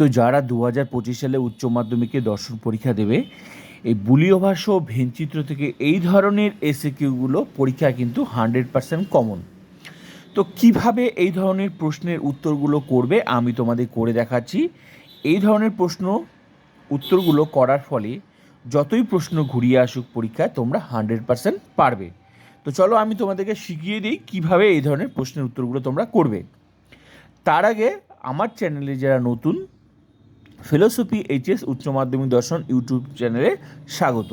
তো যারা দু হাজার পঁচিশ সালে উচ্চ মাধ্যমিকে দর্শন পরীক্ষা দেবে, এই বুলীয় ও ভেনচিত্র থেকে এই ধরনের এসে কিউগুলো পরীক্ষা কিন্তু হান্ড্রেড পার্সেন্ট কমন। তো কীভাবে এই ধরনের প্রশ্নের উত্তরগুলো করবে, আমি তোমাদের করে দেখাচ্ছি। এই ধরনের প্রশ্ন উত্তরগুলো করার ফলে যতই প্রশ্ন ঘুরিয়ে আসুক পরীক্ষায় তোমরা হান্ড্রেড পার্সেন্ট পারবে। তো চলো আমি তোমাদেরকে শিখিয়ে দিই কীভাবে এই ধরনের প্রশ্নের উত্তরগুলো তোমরা করবে। তার আগে আমার চ্যানেলে যারা নতুন ফিলোসফি এইচএস উচ্চ মাধ্যমিক দর্শন ইউটিউব চ্যানেলে স্বাগত।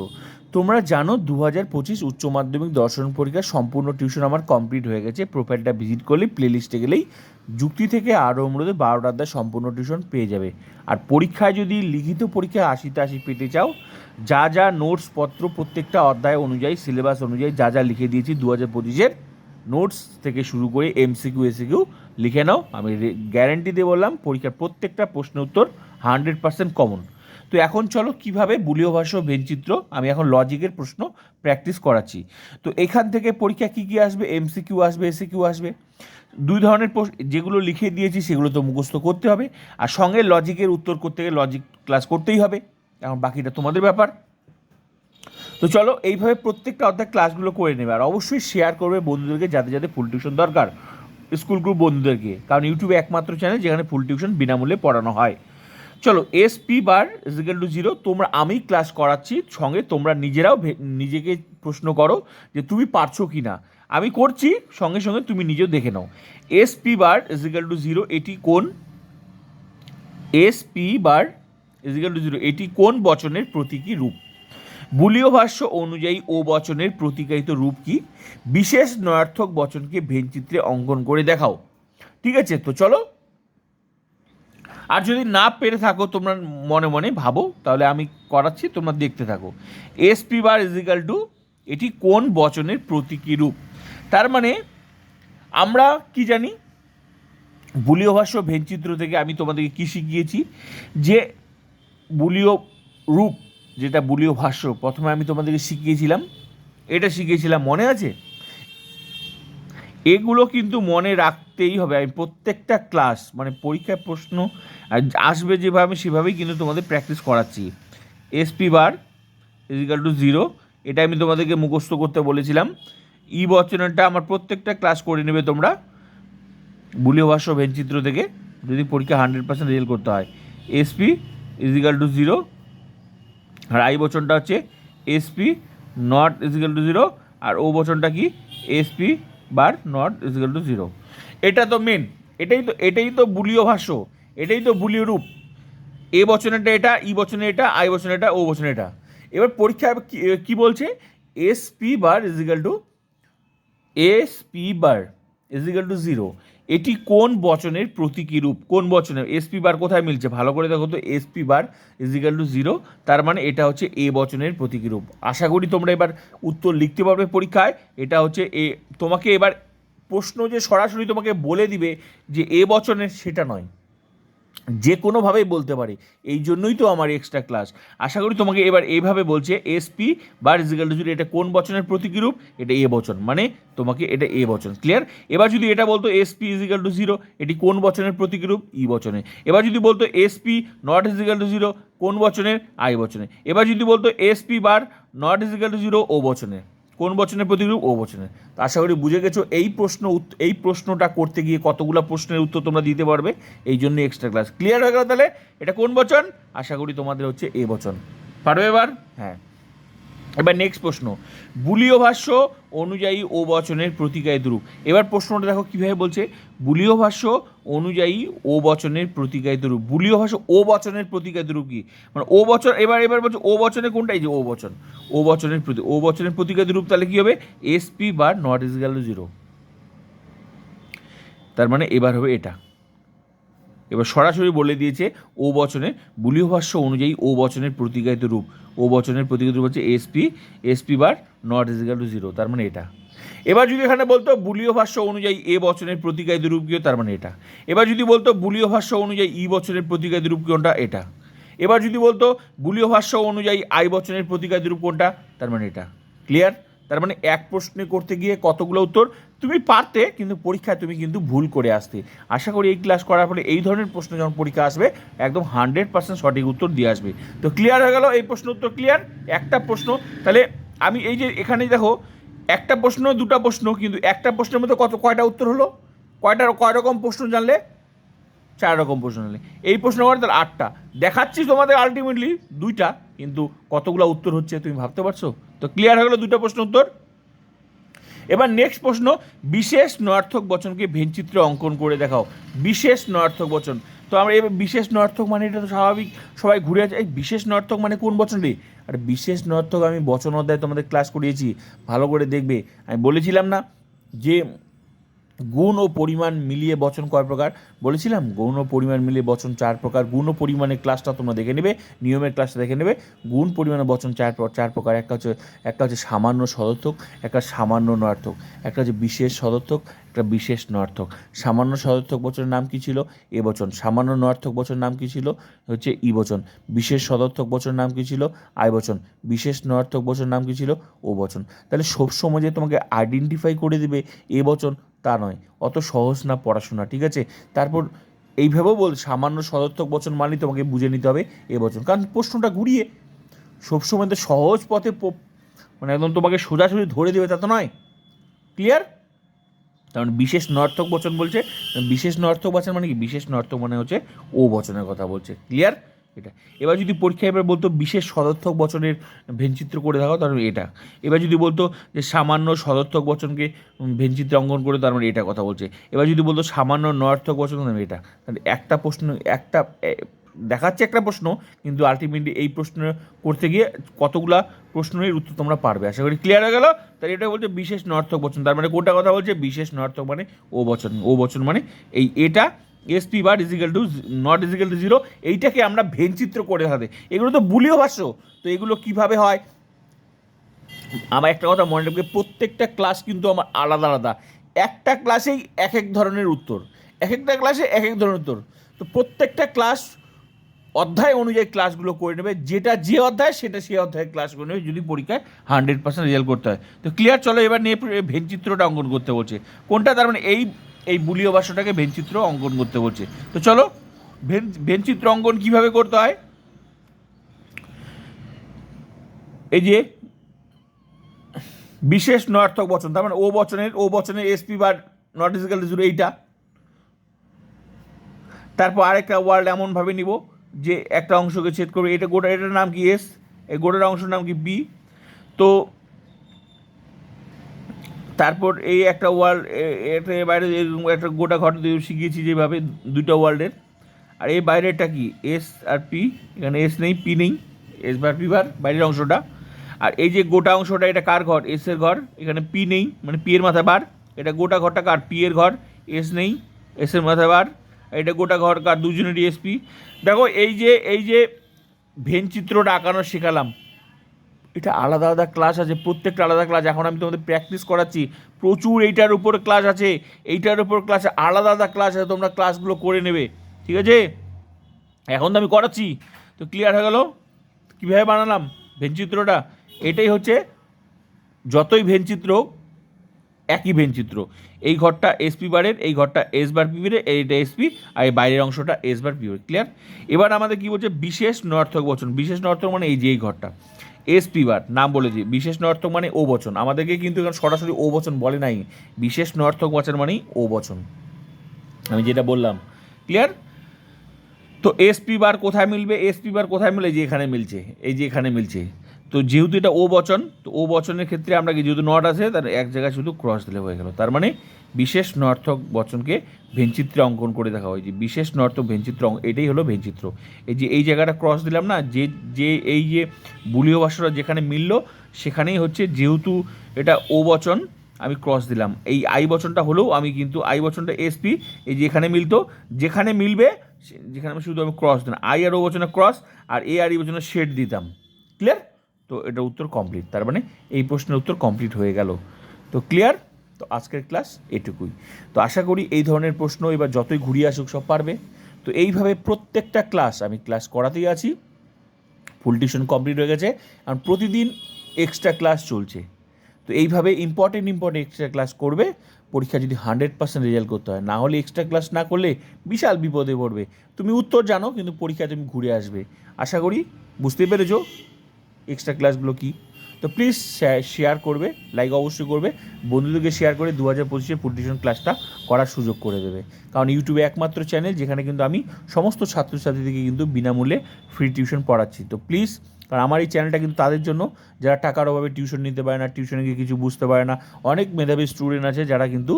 তোমরা জানো দু হাজার পঁচিশ উচ্চ মাধ্যমিক দর্শন পরীক্ষার সম্পূর্ণ টিউশন আমার কমপ্লিট হয়ে গেছে। প্রোফাইলটা ভিজিট করলে প্লেলিস্টে গেলেই যুক্তি থেকে আরও অনুরোধে বারোটা অধ্যায় সম্পূর্ণ টিউশন পেয়ে যাবে। আর পরীক্ষায় যদি লিখিত পরীক্ষায় আশিতে আশি পেতে চাও, যা যা নোটস পত্র প্রত্যেকটা অধ্যায় অনুযায়ী, সিলেবাস অনুযায়ী যা যা লিখে দিয়েছি দু হাজার পঁচিশের, নোটস থেকে শুরু করে এমসিকিউ, এসিকিউ লিখে নাও, আমি গ্যারেন্টি দিয়ে বললাম, পরীক্ষার প্রত্যেকটা প্রশ্নের উত্তর হান্ড্রেড পার্সেন্ট কমন তো এখন চলো কীভাবে বুলীয় ভাষা ভেনচিত্র, আমি এখন লজিকের প্রশ্ন প্র্যাকটিস করাচ্ছি। তো এখান থেকে পরীক্ষা কী কী আসবে? এমসিকিউ আসবে এসিকিউ আসবে। দুই ধরনের যেগুলো লিখে দিয়েছি সেগুলো তো মুখস্থ করতে হবে। আর সঙ্গে লজিকের উত্তর করতে গেলে লজিক ক্লাস করতেই হবে। এখন বাকিটা তোমাদের ব্যাপার। তো চলো এইভাবে প্রত্যেকটা অধ্যায় ক্লাসগুলো করে নেবে। আর অবশ্যই শেয়ার করবে বন্ধুদেরকে যাদের যাদের ফুল টিউশন দরকার। স্কুল গ্রুপ বন্ধুদেরকে। কারণ ইউটিউবে একমাত্র চ্যানেল যেখানে ফুল টিউশন বিনামূল্যে পড়ানো হয়। চলো S P bar equal to zero তোমরা, আমি ক্লাস করাচ্ছি, সঙ্গে তোমরা নিজেরাও নিজেকে প্রশ্ন করো যে তুমি পারছ কি না আমি করছি, সঙ্গে সঙ্গে তুমি নিজেও দেখে নাও। S P bar equal to zero এটি কোন? S P bar equal to zero এটি কোন বচনের প্রতীকী রূপ? বুলীয় ভাষ্য অনুযায়ী ও বচনের প্রতিকায়িত রূপ কি? বিশেষ নয়ার্থক বচনকে ভেনচিত্রে অঙ্কন করে দেখাও। ঠিক আছে, তো চলো। আর যদি না পেরে থাকো, তোমরা মনে মনে ভাবো, তাহলে আমি করাচ্ছি, তোমরা দেখতে থাকো। এসপি বার ইজিক্যাল টু এটি কোন বচনের প্রতীকী রূপ? তার মানে আমরা কি জানি? বুলীয় ভাষ্য ভেনচিত্র থেকে আমি তোমাদেরকে কী শিখিয়েছি? যে বুলীয় রূপ যেটা বুলীয় ভাষ্য, প্রথমে আমি তোমাদেরকে শিখিয়েছিলাম। এটা শিখিয়েছিলাম, মনে আছে? এগুলো কিন্তু মনে রাখতেই হবে। আমি প্রত্যেকটা ক্লাস মানে পরীক্ষায় প্রশ্ন আসবে যেভাবে, আমি সেভাবেই কিন্তু তোমাদের প্র্যাকটিস করাচ্ছি। SP bar equal to zero এটা আমি তোমাদেরকে মুখস্থ করতে বলেছিলাম। ই বচনটা আমার প্রত্যেকটা ক্লাস করে নেবে তোমরা বুলীয় ভাষ্য, ভেনচিত্র থেকে, যদি পরীক্ষা হান্ড্রেড পার্সেন্ট রেজাল্ট করতে হয়। এসপি ইজিক্যাল টু জিরো আর আই বচনটা হচ্ছে SP not equal to zero R O বচনটা কি? SP bar not equal to zero এটা তো মেন এটাই তো এটাই তো বুলীয় ভাষ্য, এটাই তো বুলীয় রূপ। এ বচনেরটা এটা ই বচনে এটা আই বচনে এটা ও বচনে এটা। এবার পরীক্ষায় কি- কি বলছে? S P bar equal to S P bar equal to zero এটি কোন বচনের প্রতীকী রূপ? কোন বচনের? এসপি বার কোথায় মিলছে? ভালো করে দেখো তো SP bar equal to zero তার মানে এটা হচ্ছে এ বচনের প্রতীকী রূপ। আশা করি তোমরা এবার উত্তর লিখতে পারবে পরীক্ষায়। এটা হচ্ছে এ তোমাকে এবার প্রশ্ন যে সরাসরি তোমাকে বলে দিবে যে এ বচনের সেটা নয়। যে কোনোভাবেই বলতে পারে। এই জন্যই তো আমার এক্সট্রা ক্লাস আশা করি তোমাকে এবার এইভাবে বলছে এসপি বা রিজিক্যাল টু এটা কোন বচনের প্রতীকী রূপ? এটা এ বচন মানে তোমাকে এটা এ বচন ক্লিয়ার এবার যদি এটা বলতো এসপি ইজিক্যাল টু জিরো এটি কোন বচনের প্রতীকী রূপ? ই বচনে। এবার যদি বলতো SP not equal to zero কোন বচনের? আই বচনে। এবার যদি বলতো SP bar not equal to zero O বচনে। কোন বচনের প্রতিরূপ ও বচনের। তো আশা করি বুঝে গেছো, এই প্রশ্ন এই প্রশ্নটা করতে গিয়ে কতগুলো প্রশ্নের উত্তর তোমরা দিতে পারবে, এই জন্য এক্সট্রা ক্লাস ক্লিয়ার হয়ে গেল তাহলে? এটা কোন বচন? আশা করি তোমাদের হচ্ছে এ বচন। পারবে এবার? হ্যাঁ। এবার নেক্সট প্রশ্ন। বুলীয় ভাষ্য অনুযায়ী ও বচনের প্রতিকায় রূপ এবার প্রশ্নটা দেখো কীভাবে বলছে? বুলীয় ভাষ্য অনুযায়ী ও বচনের প্রতিকায়িত রূপ বুলীয় ভাষ্য ও বচনের প্রতিকায়িত রূপ কি? মানে ও বচন, এবার এবার বলছে ও বচনে কোনটাই? যে ও বচন। ও বচনের প্রতি, ও বচনের প্রতিকায়িত রূপ তাহলে কী হবে? এসপি বা নট ইজ গেল জিরো তার মানে এবার হবে এটা। এবার সরাসরি বলে দিয়েছে ও বচনে বুলীয় ভাষ্য অনুযায়ী ও বচনের প্রতিকায়িত রূপ ও বচনের রূপ হচ্ছে SP SP bar not equal to zero তার মানে এটা। এবার যদি এখানে বলতো বুলীয় ভাষ্য অনুযায়ী এ বচনের প্রতিকায়িত রূপ কি তার মানে এটা। এবার যদি বলতো বুলীয় ভাষ্য অনুযায়ী ই বচনের প্রতিকায়িত রূপ কোনটা এটা। এবার যদি বলতো বুলীয় ভাষ্য অনুযায়ী আই বচনের প্রতিকায়িত রূপ কোনটা তার মানে এটা। ক্লিয়ার তার মানে এক প্রশ্নে করতে গিয়ে কতগুলো উত্তর? তুমি পারতে, কিন্তু পরীক্ষায় তুমি কিন্তু ভুল করে আসতে। আশা করি এই ক্লাস করার ফলে এই ধরনের প্রশ্ন যখন পরীক্ষা আসবে, একদম হান্ড্রেড পার্সেন্ট সঠিক উত্তর দিয়ে আসবে। তো ক্লিয়ার হয়ে গেল এই প্রশ্ন উত্তর ক্লিয়ার একটা প্রশ্ন। তাহলে আমি এই যে এখানে দেখো, একটা প্রশ্ন, দুটা প্রশ্ন, কিন্তু একটা প্রশ্নের মধ্যে কত, কয়টা উত্তর হলো? কয়টা, কয় রকম প্রশ্ন জানলে? চার রকম প্রশ্ন জানলে। এই প্রশ্ন করে তাহলে আটটা। দেখাচ্ছি তোমাদের আলটিমেটলি দুইটা, কিন্তু কতগুলো উত্তর হচ্ছে তুমি ভাবতে পারছ? তো ক্লিয়ার হয়ে গেলো দুটো প্রশ্ন উত্তর। এবার নেক্সট প্রশ্ন, বিশেষ নয়ার্থক বচনকে ভেনচিত্রে অঙ্কন করে দেখাও। বিশেষ নয়ার্থক বচন। তো আমরা এবার বিশেষ নার্থক মানে এটা তো স্বাভাবিক, সবাই ঘুরে আছে। এই বিশেষ নর্থক মানে কোন বচন রে? আর বিশেষ নার্থক আমি বচন অধ্যায় তোমাদের ক্লাস করিয়েছি। ভালো করে দেখবে। আমি বলেছিলাম না যে গুণ ও পরিমাণ মিলিয়ে বচন কয় প্রকার? বলেছিলাম, গুণ ও পরিমাণ মিলিয়ে বচন চার প্রকার। গুণ ও পরিমাণের ক্লাসটা তোমরা দেখে নেবে, নিয়মের ক্লাসটা দেখে নেবে। গুণ, পরিমাণে বচন চার চার প্রকার। একটা হচ্ছে একটা হচ্ছে সামান্য সদর্থক, একটা সামান্য নয়ার্থক একটা হচ্ছে বিশেষ সদর্থক, একটা বিশেষ নয়ার্থক সামান্য সদর্থক বচনের নাম কি ছিল? এ বচন। সামান্য নয়ার্থক বচনের নাম কি ছিল? হচ্ছে ই বচন। বিশেষ সদর্থক বচনের নাম কি ছিল? আই বচন। বিশেষ নয়ার্থক বচনের নাম কি ছিল? ও বচন। তাহলে সবসময় যে তোমাকে আইডেন্টিফাই করে দিবে এ বচন তা নয়, অত সহজ না পড়াশোনা, ঠিক আছে? তারপর এইভাবেও বল, সামান্য সদর্থক বচন মানে তোমাকে বুঝে নিতে হবে এ বচন। কারণ প্রশ্নটা ঘুরিয়ে, সবসময় তো সহজ পথে মানে একদম তোমাকে সোজাসুজি ধরে দেবে, তা তো নয়। ক্লিয়ার কারণ বিশেষ নর্থক বচন বলছে, বিশেষ নর্থক বচন মানে কি? বিশেষ নর্থক মানে হচ্ছে ও বচনের কথা বলছে। ক্লিয়ার এটা। এবার যদি পরীক্ষায় এবার বলতো বিশেষ সদর্থক বচনের ভেনচিত্র করে দেখাও তাহলে এটা। এবার যদি বলতো যে সামান্য সদর্থক বচনকে ভেনচিত্রে অঙ্কন করে, তার মানে এটা কথা বলছে। এবার যদি বলতো সামান্য নর্থক বচন তাহলে এটা। তাহলে একটা প্রশ্ন, একটা দেখাচ্ছে একটা প্রশ্ন, কিন্তু আলটিমেটলি এই প্রশ্ন করতে গিয়ে কতগুলা প্রশ্নের উত্তর তোমরা পারবে। আশা করি ক্লিয়ার হয়ে গেল? তাহলে এটা বলছে বিশেষ নর্থক বচন। তার মানে কোনটা কথা বলছে? বিশেষ নর্থক মানে ও বচন। ও বচন মানে এই এটা। SP bar equal to not equal to zero এইটাকে আমরা ভেনচিত্র করে দেখাতে এগুলো তো বুলিও ভাষ্য, তো এগুলো কীভাবে হয়? আমার একটা কথা মনে রাখবে, প্রত্যেকটা ক্লাস কিন্তু আমার আলাদা আলাদা। একটা ক্লাসেই এক এক ধরনের উত্তর, এক একটা ক্লাসে এক এক ধরনের উত্তর। তো প্রত্যেকটা ক্লাস অধ্যায় অনুযায়ী ক্লাসগুলো করে নেবে, যেটা যে অধ্যায়, সেটা সেই অধ্যায়ের ক্লাস করে নেবে, যদি পরীক্ষায় হান্ড্রেড পার্সেন্ট রেজাল্ট করতে হয়। তো ক্লিয়ার চলো এবার নিয়ে ভেনচিত্রটা অঙ্কন করতে বলছে। কোনটা? তার মানে এই এই বুলীয় ভাষ্যটাকে ভেনচিত্র অঙ্কন করতে বলছে। তো চলো, ভেন ভেনচিত্র অঙ্কন কীভাবে করতে হয়? এই যে, বিশেষ নয়ার্থক বচন, তার মানে ও বচনের ও বচনের এসপি বা নট জিরো এইটা। তারপর আরেকটা ওয়ার্ড এমনভাবে নিব, যে একটা অংশকে ছেদ করবে, এটা গোটা, এটার নাম কি এস এই গোটার অংশের নাম কি বি তো তারপর এই একটা ওয়ার্ল্ড এটা বাইরে একটা গোটা দিয়ে শিখিয়েছি যেভাবে দুটো ওয়ার্ল্ডের আর এই বাইরেরটা কি? এস আর পি এখানে এস নেই পি নেই এস বার পি বার বাইরের অংশটা। আর এই যে গোটা অংশটা, এটা কার ঘর? এস এর ঘর, এখানে পি নেই মানে পি এর মাথা বার। এটা গোটা ঘরটা কার? পি এর ঘর এস নেই এস এর মাথা বার। এটা গোটা ঘর কার? দুজনেরই এসপি দেখো, এই যে এই যে ভেন চিত্রটা আঁকানো শেখালাম। এটা আলাদা আলাদা ক্লাস আছে, প্রত্যেকটা আলাদা ক্লাস এখন আমি তোমাদের প্র্যাকটিস করাচ্ছি। প্রচুর এইটার উপর ক্লাস আছে, এইটার উপর ক্লাস আলাদা আলাদা ক্লাস আছে, তোমরা ক্লাসগুলো করে নেবে। ঠিক আছে? এখন তো আমি করাচ্ছি। তো ক্লিয়ার হয়ে গেল? কীভাবে বানালাম ভেনচিত্রটা? এটাই হচ্ছে যতই ভেনচিত্র একই ভেনচিত্র। এই ঘরটা এসপি বারের, এই ঘরটা এস বার পি বারের এইটা এসপি আর এই বাইরের অংশটা এস বার পি ক্লিয়ার এবার আমাদের কি বলছে? বিশেষ নর্থক বচন। বিশেষ নর্থক মানে এই যে এই ঘরটা। এসপি বার নাম বলেছি বিশেষ নর্থক মানে ও বচন। আমাদেরকে কিন্তু এখানে সরাসরি ও বচন বলে নাই। বিশেষ নর্থক বচন মানেই ও বচন। আমি যেটা বললাম ক্লিয়ার তো এসপি বার কোথায় মিলবে? এসপি বার কোথায় মিলে যে এখানে মিলছে, এই যে এখানে মিলছে। তো যেহেতু এটা ও বচন, তো ও বচনের ক্ষেত্রে আমরা যেহেতু নট আছে তার এক জায়গায় শুধু ক্রস দিলে হয়ে গেল। তার মানে বিশেষ নর্থক বচনকে ভেনচিত্রে অঙ্কন করে দেখা হয়। যে বিশেষ নর্থক ভেনচিত্র এটাই হলো ভেনচিত্র। এই যে এই জায়গাটা ক্রস দিলাম না, যে যে এই যে বুলীয় ভাষাটা যেখানে মিলল, সেখানেই হচ্ছে যেহেতু এটা ও বচন, আমি ক্রস দিলাম। এই আই বচনটা হলেও আমি কিন্তু আই বচনটা এসপি এই যে এখানে মিলতো, যেখানে মিলবে যেখানে আমি শুধু আমি ক্রস দিলাম। আই আর ও বচনে ক্রস আর এ আর ই বচনে শেড দিতাম। ক্লিয়ার তো এটা উত্তর কমপ্লিট তার মানে এই প্রশ্নের উত্তর কমপ্লিট হয়ে গেল। তো ক্লিয়ার তো আজকের ক্লাস এটুকুই। তো আশা করি এই ধরনের প্রশ্ন এবার যতই ঘুরিয়ে আসুক সব পারবে। তো এইভাবে প্রত্যেকটা ক্লাস আমি ক্লাস করাতেই আছি। ফুল টিউশন কমপ্লিট হয়ে গেছে। কারণ প্রতিদিন এক্সট্রা ক্লাস চলছে। তো এইভাবে ইম্পর্টেন্ট ইম্পর্টেন্ট এক্সট্রা ক্লাস করবে। পরীক্ষা যদি হান্ড্রেড পার্সেন্ট রেজাল্ট করতে হয়, না হলে এক্সট্রা ক্লাস না করলে বিশাল বিপদে পড়বে। তুমি উত্তর জানো, কিন্তু পরীক্ষায় তুমি ঘুরে আসবে। আশা করি বুঝতে পেরেছ এক্সট্রা ক্লাসগুলো কী। তো প্লিজ শেয়ার করবে লাইক অবশ্যই করবে। বন্ধুদেরকে শেয়ার করে দু হাজার পঁচিশে ফুড টিউশন ক্লাসটা করার সুযোগ করে দেবে। কারণ ইউটিউবে একমাত্র চ্যানেল যেখানে কিন্তু আমি সমস্ত ছাত্রছাত্রীদেরকে কিন্তু বিনামূল্যে ফ্রি টিউশন পড়াচ্ছি। তো প্লিজ কারণ আমার এই চ্যানেলটা কিন্তু তাদের জন্য, যারা টাকার অভাবে টিউশন নিতে পারে না টিউশনে গিয়ে কিছু বুঝতে পারে না, অনেক মেধাবী স্টুডেন্ট আছে যারা কিন্তু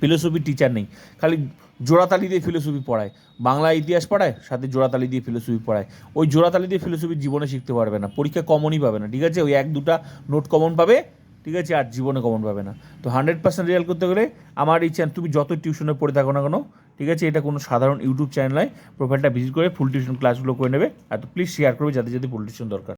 ফিলোসফি টিচার নেই। খালি জোড়াতালি দিয়ে ফিলোসফি পড়ায়। বাংলা ইতিহাস পড়ায়, সাথে জোড়াতালি দিয়ে ফিলোসফি পড়ায়। ওই জোড়াতালি দিয়ে ফিলোসফি জীবনে শিখতে পারবে না। পরীক্ষা কমনই পাবে না, ঠিক আছে? ওই এক, দুটা নোট কমন পাবে, ঠিক আছে? আর জীবনে কমন পাবে না। তো হান্ড্রেড পার্সেন্ট রিয়াল করতে গেলে আমার এই চ্যানেল তুমি যত টিউশনে পড়ে থাকো না কেন, ঠিক আছে? এটা কোনো সাধারণ ইউটিউব চ্যানেল নয়। প্রোফাইলটা ভিজিট করে ফুল টিউশন ক্লাসগুলো করে নেবে। আর প্লিজ শেয়ার করবে যাদের যাদের ফুল টিউশন দরকার।